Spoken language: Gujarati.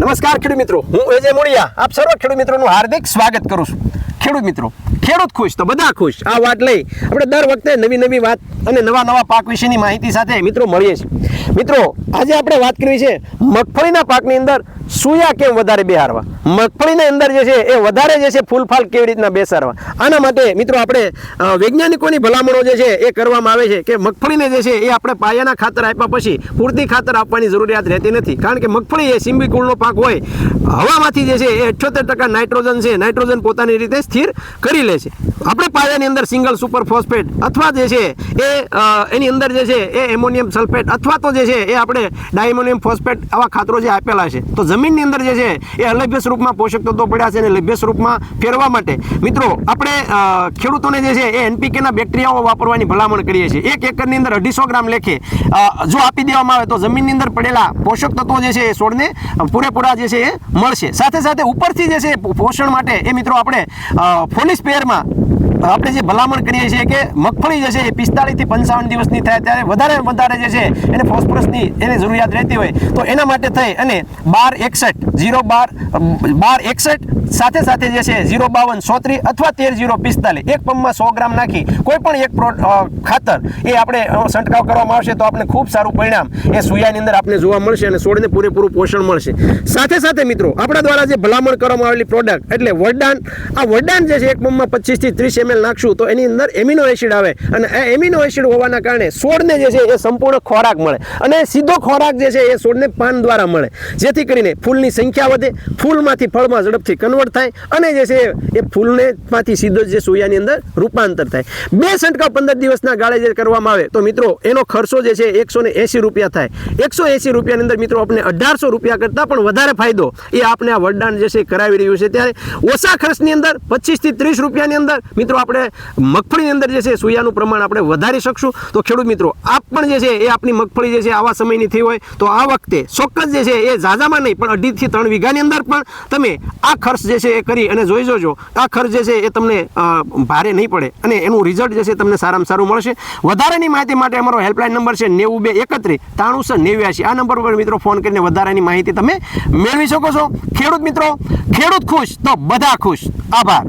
નમસ્કાર ખેડૂત મિત્રો, હું એજે મોડિયા. આપ સર્વ ખેડૂત મિત્રોનું હાર્દિક સ્વાગત કરું છું. ખેડૂત મિત્રો, ખેડૂત ખુશ તો બધા ખુશ. આ વાત લઈ આપણે દર વખતે નવી નવી વાત અને નવા નવા પાક વિશેની માહિતી સાથે મિત્રો મળીએ છીએ. મિત્રો, આજે આપણે વાત કરવી છે મગફળીના પાકની અંદર સુયા કેમ વધારે બેહારવા? મગફળીની અંદર જે છે એ વધારે જે છે ફૂલફાલ કેવી રીતના બેસાડવા? આના માટે મિત્રો આપણે વૈજ્ઞાનિકોની ભલામણો જે છે એ કરવામાં આવે છે કે મગફળીને જે છે એ આપણે પાયાના ખાતર આપ્યા પછી પૂરતી ખાતર આપવાની જરૂરિયાત રહેતી નથી. કારણ કે મગફળી એ સિંબી કુળનો પાક હોય, હવામાંથી જે છે એ અઠ્યોતેર ટકા નાઇટ્રોજન છે, નાઇટ્રોજન પોતાની રીતે સ્થિર કરી લે છે. આપણે પાયાની અંદર સિંગલ સુપર ફોસ્ફેટ અથવા જે છે એ એની અંદર જે છે એ એમોનિયમ સલ્ફેટ અથવા તો જે છે એ આપણે ડાયમોનિયમ ફોસ્ફેટ આવા ખાતરો જે આપેલા છે. તો જમીનની અંદર જે છે એ અલભ્ય સ્વરૂપમાં પોષક તત્વો પડ્યા છે અને લભ્ય સ્વરૂપમાં ફેરવા માટે. મિત્રો, આપણે ખેડૂતોને જે છે એ એનપીકેના બેક્ટેરિયાઓ વાપરવાની ભલામણ કરીએ છીએ. એક એકરની અંદર અઢીસો ગ્રામ લેખે જો આપી દેવામાં આવે તો જમીનની અંદર પડેલા પોષક તત્વો જે છે એ છોડને પૂરેપૂરા જે છે એ મળશે. સાથે સાથે ઉપરથી જે છે પોષણ માટે એ મિત્રો આપણે ફોલિસ પેયરમાં આપણે જે ભલામણ કરીએ છીએ કે મગફળી જે છે એ પિસ્તાળીસથી પંચાવન દિવસની થાય ત્યારે વધારે વધારે જે છે એને ફોસ્ફરસની એને જરૂરિયાત રહેતી હોય. તો એના માટે થઈ અને બાર એકસઠ, ઝીરો બાર બાર એકસઠ, સાથે સાથે જે છે ઝીરો બાવન સોત્રી અથવા તેર જીરો પિસ્તાલીસ. એક પંપમાં સો ગ્રામ નાખી. કોઈ પણ એક ખાતર એ આપણે છંટકાવ કરવામાં આવશે તો આપણે ખૂબ સારું પરિણામ એ સુયાની અંદર આપણે જોવા મળશે અને છોડને પૂરેપૂરું પોષણ મળશે. સાથે સાથે મિત્રો, આપણા દ્વારા જે ભલામણ કરવામાં આવેલી પ્રોડક્ટ એટલે વરદાન, આ વરદાન જે છે એક પંપમાં પચીસથી ત્રીસ ત્રીસ એમએલ નાખશું તો એની અંદર એમિનો એસિડ આવે અને આ એમિનો એસિડ હોવાના કારણે છોડને જે છે એ સંપૂર્ણ ખોરાક મળે અને સીધો ખોરાક જે છે એ છોડને પાન દ્વારા મળે. જેથી કરીને ફૂલની સંખ્યા વધે, ફૂલમાંથી ફળમાં ઝડપથી કન્વર્ટ થાય અને જે છે એ ફૂલને માંથી સીધો જે સોયાની અંદર રૂપાંતર થાય. બે છંટકાવ પંદર દિવસના ગાળે જે કરવામાં આવે, તો મિત્રો એનો ખર્ચો જે છે એકસો ને એસી રૂપિયા થાય. એકસો એસી રૂપિયાની અંદર મિત્રો આપણે અઢારસો રૂપિયા કરતાં પણ વધારે ફાયદો એ આપણે આ વરદાન જે છે કરાવી રહ્યું છે. ત્યારે ઓછા ખર્ચની અંદર પચીસથી ત્રીસ રૂપિયાની અંદર મિત્રો આપણે મગફળીની અંદર જે છે સોયાનું પ્રમાણ આપણે વધારી શકશું. તો ખેડૂત મિત્રો, આપ પણ જે છે એ આપની મગફળી જે છે આવા સમયની થઈ હોય, તો આ વખતે ચોક્કસ જે છે એ ઝાઝામાં નહીં, પણ અઢીથી ત્રણ વીઘાની અંદર પણ તમે આ ખર્ચ જે છે એ કરી અને જોઈ જોજો, આ ખર્ચ જે છે એ તમને ભારે નહીં પડે અને એનું રિઝલ્ટ જે છે તમને સારામાં સારું મળશે. વધારાની માહિતી માટે અમારો હેલ્પલાઇન નંબર છે નેવું બે એકત્રીસ ત્રાણુંસો નેવ્યાસી આ નંબર પર મિત્રો ફોન કરીને વધારાની માહિતી તમે મેળવી શકો છો. ખેડૂત મિત્રો, ખેડૂત ખુશ તો બધા ખુશ. આભાર.